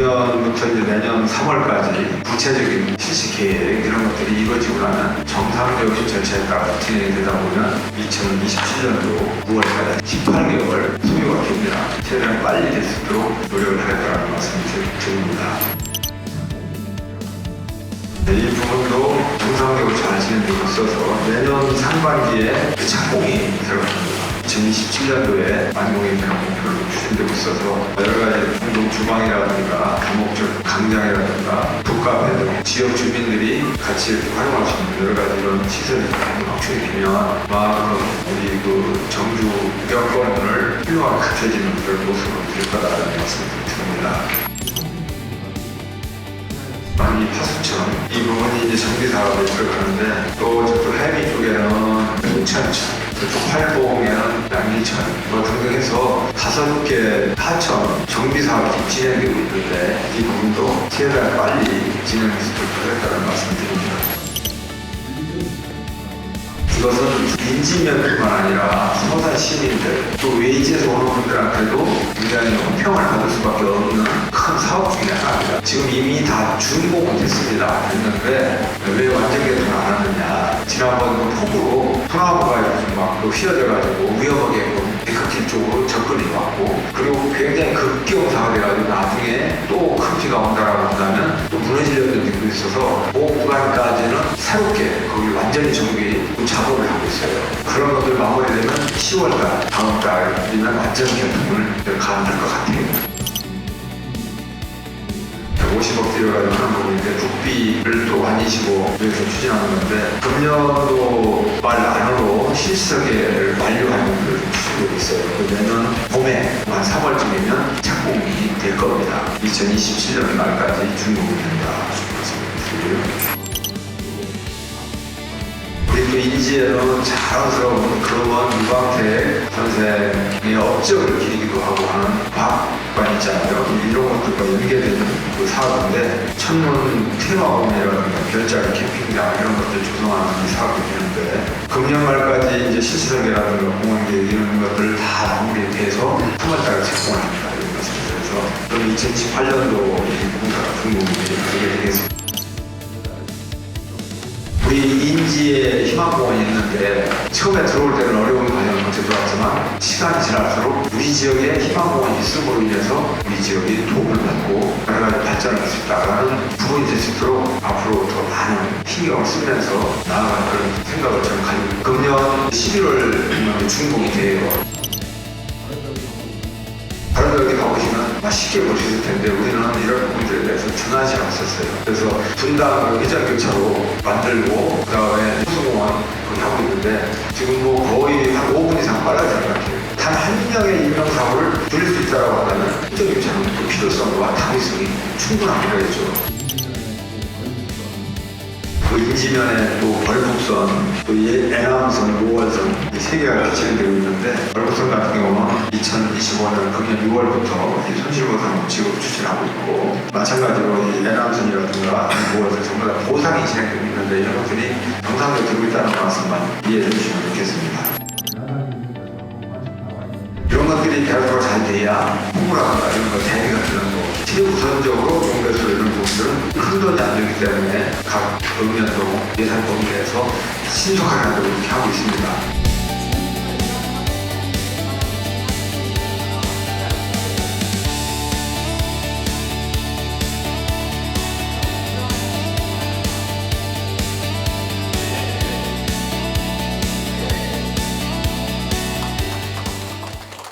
그로부터 이제 내년 3월까지 구체적인 실시 계획 이런 것들이 이루어지고 나면 정상적인 절차에 따라 진행이 되다 보면 2027년도 9월까지 18개월 소요가 됩니다. 최대한 빨리 될 수 있도록 노력을 하겠다는 말씀을 드- 드립니다. 네, 이 부분도 정상적으로 잘 진행되고 있어서 내년 상반기에 그 착공이 들어갑니다. 2027년도에 만공인이라는 목표로 추진되고 있어서 여러 가지 공동 주방이라든가 다목적 강장이라든가 북카페 등 지역 주민들이 같이 이렇게 활용할 수 있는 여러 가지 이런 시설이 확충이 되면 마음 우리 그 정주 여건을 훌륭하게 갖춰지는 그런 모습으로 될 거다라는 말씀을 드립니다. 많이 파수청 이 부분이 이제 정비 사업에 들어가는데 또 저쪽 해미 쪽에는 동천천 저쪽 활봉에는 양리천 뭐 등등 해서 다섯 개 하천 정비 사업이 진행되고 있는데 이 부분도 최대한 빨리 진행할 수 있도록 하겠다는 말씀을 드립니다. 이것은 인지면뿐만 아니라 서산 시민들 또 외지에서 오는 분들한테도 굉장히 호평을 받을 수밖에 없는 큰 사업 중에 하나입니다. 지금 이미 다 준공은 됐습니다. 됐는데 왜 완전 개통을 안 하느냐. 지난번 그 폭우로 소나무가 이렇게 막그 휘어져가지고 위험하게 데크길 쪽으로 접근이 왔고 그리고 굉장히 급기용사가 돼가지고 나중에 또큰 비가 온다라고 한다면 또 무너질 염려도 있어서 그 구간까지는 새롭게 거기 완전히 정비 작업을 하고 있어요. 그런 것들 마무리되면 10월달 다음 달이면 완전 개통을 가능할 것 같아요. 50억 들여가지고 하는 부분인데 국비를 또 한 25에서 추진하는 건데 금년도 실설계를 완료하는 걸 추진되고 있어요. 그 내년 봄에 한 3월쯤이면 착공이 될 겁니다. 2027년 말까지 준공이 된다. 말씀드리고요. 인지에는 자랑스러운 그런 유광택 선생의 업적을 기리기도 하고 하는 과 학관 있잖아요. 이런 것들과 연계되는 그 사업인데 천문 테마공이라든가 별자리 캠핑장 이런 것들 조성하는 이 사업이 되는데 금년 말까지 이제 실시 설계라든가 공원 계획 이런 것들 다 마무리 돼서 3월달에 착공합니다. 이런 말씀드려서 그럼 2018년도 이 공사가 중공이 되게 되겠습니다. 우리 인지에 희망공원이 있는데 처음에 들어올 때는 어려운 과정을 거쳐 들어왔지만 시간이 지날수록 우리 지역에 희망공원이 있음으로 인해서 우리 지역이 도움을 받고 여러 가지 발전할 수 있다는 부분이 될 수 있도록 앞으로 더 많은 신경을 쓰면서 나아갈 그런 생각을 저는 가지고. 금년 11월 준공이 돼요. 다른 데 어디 가보시면 맛있게 보실 텐데 우리는 이런 부분들에 대해서 준하지 않았었어요. 그래서 분당 회전교차로 만들고 그 다음에 호수공원 하고 있는데 지금 뭐 한다면 회전교차는 그 필요성과 당위성이 충분한 거겠죠. 그 인지면에 또 벌북선, 또 애남선, 5월선 이세 개가 같이 진행되고 있는데 벌북선 같은 경우는 2025년 금년 6월부터 손실보상 지급 추진하고 있고 마찬가지로 이 애남선이라든가 5월선 전부 다 보상이 진행되고 있는데 이런 것들이 정상적으로 되고 있다는 말씀만 이해해 주시면 좋겠습니다. 이런 것들이 대화가 잘 돼야 홍보라든가 이런 거 대비가 되는 거 최우선적으로 용배수 이런 부분들은 큰 돈이 안 들기 때문에 각 읍면동 예산 범위 내에서 신속하게 이렇게 하고 있습니다.